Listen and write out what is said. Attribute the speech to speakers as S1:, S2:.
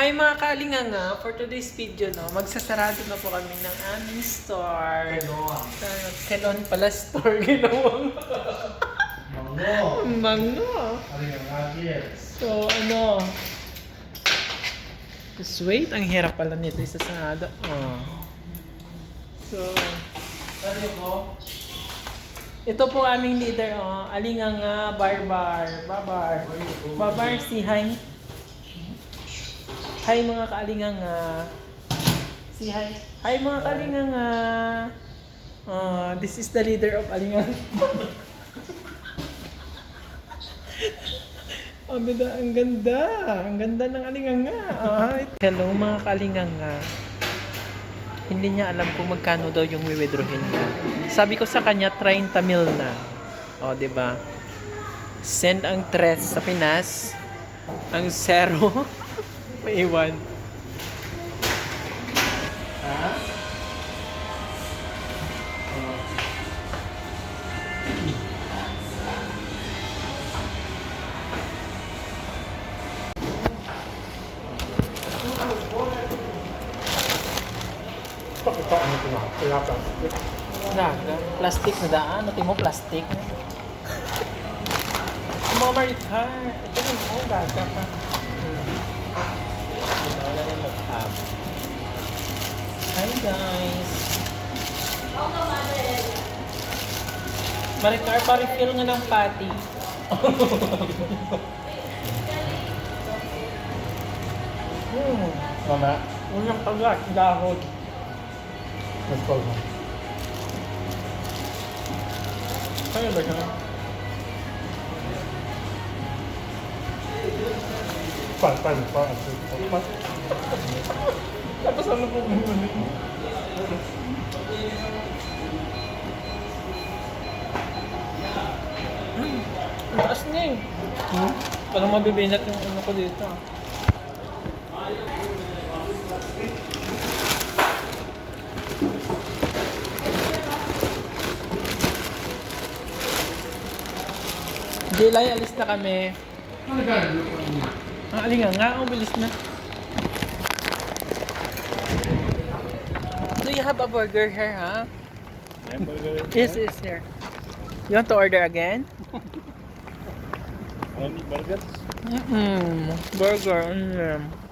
S1: Hi mga kalinganga! For today's video, no, magsasarado na po kami ng aming store.
S2: Ganon.
S1: Kelon pala store, ginawang
S2: Mango.
S1: mango.
S2: Ano yung nuggets?
S1: So, ano, just wait, ang hirap pala nito isasarado. Oh. So, ano? Ito po aming leader, oh. Alinganga, Barbar, Babar. Babar, si hi. Hi mga kaalinganga. Si hi. Hi mga kaalinganga. Uh, this is the leader of Alinganga. Ang ganda, ang ganda. Ang ganda ng alinganga. Ah, hello mga kalinganga. Hindi niya alam kung magkano daw yung withdrawin niya. Sabi ko sa kanya, 30 mil na. O, ba? Send ang tres sa Pinas. Ang zero, maiwan.
S2: Ha? Pakita mo ito na. Kaya plastic.
S1: Daga. Plastic na daan. Ano mo plastic? Mga maricar. Ito mo. Daga pa. Wala. Hi guys. Maricar, pa-refill nga ng patty. hmm.
S2: Mama,
S1: Unang kagat, dahon.
S2: Let's go.
S1: Kaya ba siya?
S2: Pan, pan, pan. Pan.
S1: Tapos ano po mo? Hmm, ang taas niya eh.
S2: Hmm?
S1: Parang mabibinat yung ano ko dito. Ah. Jelay, alis na kami.
S2: Ka? Ka?
S1: Ang alinga nga, ang bilis na. Do you have a burger here, huh? Yes, yes, here. You want to order again?
S2: Any burgers?
S1: Mm-mm. Burger, mm.